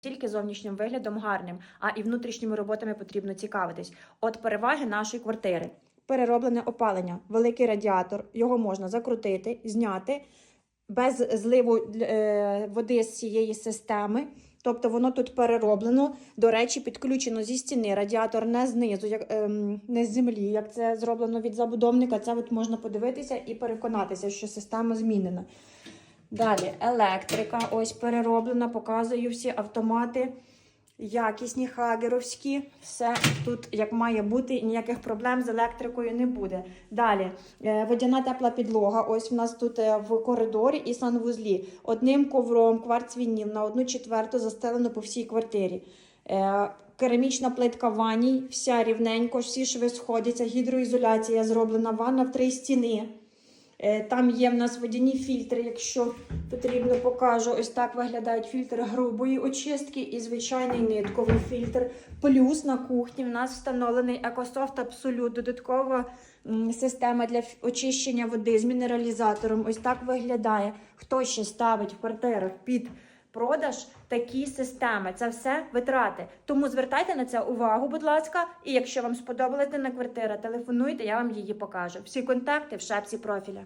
тільки зовнішнім виглядом гарним, а і внутрішніми роботами потрібно цікавитись. От переваги нашої квартири. Перероблене опалення, великий радіатор, його можна закрутити, зняти без зливу е, води з цієї системи. Тобто воно тут перероблено. До речі, підключено зі стіни. Радіатор не знизу, як, ем, не з землі, як це зроблено від забудовника. Це от можна подивитися і переконатися, що система змінена. Далі електрика, ось перероблена, показую всі автомати. Якісні хагеровські, все тут як має бути, ніяких проблем з електрикою не буде. Далі е, водяна тепла підлога. Ось в нас тут е, в коридорі і санвузлі. Одним ковром кварцвініл на одну четверту застелено по всій квартирі. Е, Керамічна плитка в ванній, вся рівненько, всі шви сходяться. Гідроізоляція зроблена, ванна в три стіни. Е, Там є в нас водяні фільтри, якщо потрібно, покажу. Ось так виглядають фільтри грубої очистки і звичайний нитковий фільтр. Плюс на кухні в нас встановлений екософт Абсолют. Додаткова система для очищення води з мінералізатором. Ось так виглядає. Хто ще ставить в квартирах під продаж такі системи? Це все витрати. Тому звертайте на це увагу, будь ласка. І якщо вам сподобалася на квартира, телефонуйте, я вам її покажу. Всі контакти в шапці профіля.